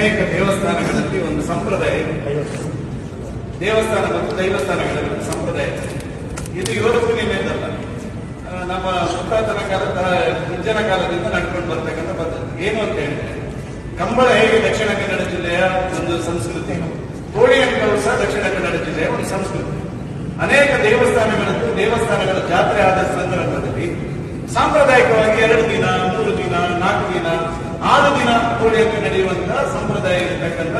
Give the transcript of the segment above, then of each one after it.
ಅನೇಕ ದೇವಸ್ಥಾನಗಳಲ್ಲಿ ಒಂದು ಸಂಪ್ರದಾಯ. ದೇವಸ್ಥಾನ ಮತ್ತು ದೈವಸ್ಥಾನಗಳಲ್ಲಿ ಒಂದು ಸಂಪ್ರದಾಯ ಇದೆ. ಇದು ಇವತ್ತು ನಿನ್ನೆದಲ್ಲ ಆ, ನಮ್ಮ ಸುತ್ತಾತನ ಕಾಲದ ಮುಂಜನ ಕಾಲದಿಂದ ನಡ್ಕೊಂಡು ಬರ್ತಕ್ಕಂಥ ಪದ್ಧತಿ ಏನು ಅಂತ ಹೇಳಿದ್ರೆ ಕಂಬಳ ಹೇಗೆ ದಕ್ಷಿಣ ಕನ್ನಡ ಜಿಲ್ಲೆಯ ಒಂದು ಸಂಸ್ಕೃತಿ ಕೋಳಿ ಅಂಕವು ಸಹ ದಕ್ಷಿಣ ಕನ್ನಡ ಜಿಲ್ಲೆಯ ಒಂದು ಸಂಸ್ಕೃತಿ ಅನೇಕ ದೇವಸ್ಥಾನಗಳದ್ದು ದೇವಸ್ಥಾನಗಳ ಜಾತ್ರೆ ಆದ ಸಂದರ್ಭದಲ್ಲಿ ಸಾಂಪ್ರದಾಯಿಕವಾಗಿ ಎರಡು ದಿನ ಆರು ದಿನ ಕೋಳಿಯಂಕ ನಡೆಯುವಂತಹ ಸಂಪ್ರದಾಯ ಇರತಕ್ಕಂತ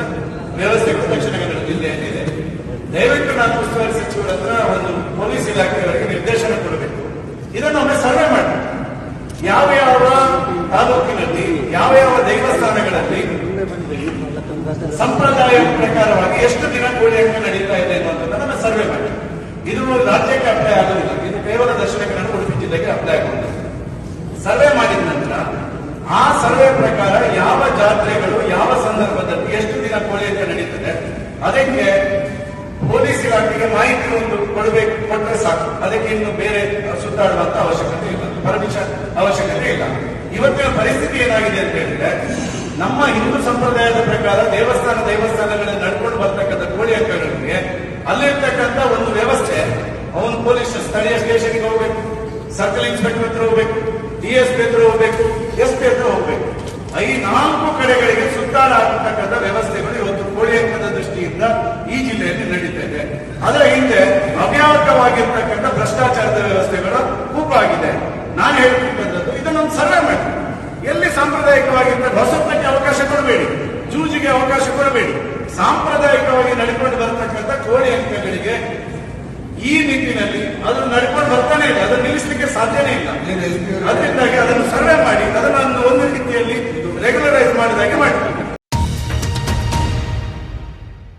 ವ್ಯವಸ್ಥೆ ದಕ್ಷಿಣ ಕನ್ನಡ ಜಿಲ್ಲೆಯಲ್ಲಿದೆ. ದಯವಿಟ್ಟು ನಾನು ಉಸ್ತುವಾರಿ ಸಚಿವರ ಹತ್ರ ಒಂದು ಪೊಲೀಸ್ ಇಲಾಖೆಯವರಿಗೆ ನಿರ್ದೇಶನ ಕೊಡಬೇಕು. ಇದನ್ನು ಒಮ್ಮೆ ಸರ್ವೆ ಮಾಡಿ. ಯಾವ ಯಾವ ತಾಲೂಕಿನಲ್ಲಿ, ಯಾವ ಯಾವ ದೇವಸ್ಥಾನಗಳಲ್ಲಿ ಸಂಪ್ರದಾಯ ಪ್ರಕಾರವಾಗಿ ಎಷ್ಟು ದಿನ ಕೋಳಿ ಅಂಕ ನಡೀತಾ ಇದೆ ಅನ್ನೋದನ್ನ ಸರ್ವೆ ಮಾಡಿ. ಇದು ರಾಜ್ಯಕ್ಕೆ ಅಪ್ಲೈ ಆಗೋದಿಲ್ಲ ಇದು ಕೇವಲ ದಕ್ಷಿಣ ಕನ್ನಡ ಉಡುಪಿ ಜಿಲ್ಲೆಗೆ ಅಪ್ಲೈ ಆಗೋದಿಲ್ಲ ಸರ್ವೆ ಮಾಡಿದ ನಂತರ ಆ ಸರ್ವೆ ಪ್ರಕಾರ ಯಾವ ಜಾತ್ರೆಗಳು ಯಾವ ಸಂದರ್ಭದಲ್ಲಿ ಎಷ್ಟು ದಿನ ಕೋಳಿ ಅಂತ ನಡೀತದೆ, ಅದಕ್ಕೆ ಪೊಲೀಸ್ ಇಲಾಖೆಗೆ ಮಾಹಿತಿ ಒಂದು ಕೊಡಬೇಕು ಕೊಟ್ಟರೆ ಸಾಕು. ಅದಕ್ಕೆ ಇನ್ನು ಬೇರೆ ಸುತ್ತಾಡುವಂತ ಅವಶ್ಯಕತೆ ಇಲ್ಲ. ಪರ್ಮಿಷನ್ ಅವಶ್ಯಕತೆ ಇಲ್ಲ. ಇವತ್ತಿನ ಪರಿಸ್ಥಿತಿ ಏನಾಗಿದೆ ಅಂತ ಹೇಳಿದ್ರೆ, ನಮ್ಮ ಹಿಂದೂ ಸಂಪ್ರದಾಯದ ಪ್ರಕಾರ ದೇವಸ್ಥಾನ ದೇವಸ್ಥಾನಗಳಲ್ಲಿ ನಡ್ಕೊಂಡು ಬರ್ತಕ್ಕಂಥ ಕೋಳಿ ಅಂಕಗಳಿಗೆ ಅಲ್ಲಿರ್ತಕ್ಕಂಥ ಒಂದು ವ್ಯವಸ್ಥೆ, ಅವನು ಪೊಲೀಸ್ ಸ್ಥಳೀಯ ಸ್ಟೇಷನ್ಗೆ ಹೋಗ್ಬೇಕು, ಸರ್ಕಲ್ ಇನ್ಸ್ಪೆಕ್ಟರ್ ಹತ್ರ ಹೋಗ್ಬೇಕು, ಡಿ ಎಸ್ ಹತ್ರ ಹೋಗ್ಬೇಕು, ಎಸ್ ಪಿ ಹತ್ರ ಹೋಗ್ಬೇಕು ಈ ನಾಲ್ಕು ಕಡೆಗಳಿಗೆ ಸುತ್ತಾಡತಕ್ಕಂಥ ವ್ಯವಸ್ಥೆಗಳು ಇವತ್ತು ಕೋಳಿ ಅಂಕದ ದೃಷ್ಟಿಯಿಂದ ಈ ಜಿಲ್ಲೆಯಲ್ಲಿ ನಡೀತಾ ಇದೆ ಅದರ ಹಿಂದೆ ಅವ್ಯಾಪಕವಾಗಿರ್ತಕ್ಕಂಥ ಭ್ರಷ್ಟಾಚಾರದ ವ್ಯವಸ್ಥೆಗಳ ಕೂಪಾಗಿದೆ ನಾನು ಹೇಳ್ತಿರ್ತಕ್ಕಂಥದ್ದು ಇದನ್ನೊಂದು ಸರ್ವೆ ಮಾಡಿ. ಎಲ್ಲಿ ಸಾಂಪ್ರದಾಯಿಕವಾಗಿದ್ದ ಹೊಸತ್ವಕ್ಕೆ ಅವಕಾಶ ಕೊಡಬೇಡಿ. ಜೂಜಿಗೆ ಅವಕಾಶ ಕೊಡಬೇಡಿ. ಸಾಂಪ್ರದಾಯಿಕವಾಗಿ ನಡ್ಕೊಂಡು ಬರ್ತಕ್ಕಂಥ ಕೋಳಿ ಅಂಕಗಳಿಗೆ ಈ ನಿಟ್ಟಿನಲ್ಲಿ ಅದು ನಡ್ಕೊಂಡು ಬರ್ತಾನೆ ಇಲ್ಲ ಅದನ್ನು ನಿಲ್ಲಿಸಲಿಕ್ಕೆ ಸಾಧ್ಯನೇ ಇಲ್ಲ. ಅದರಿಂದಾಗಿ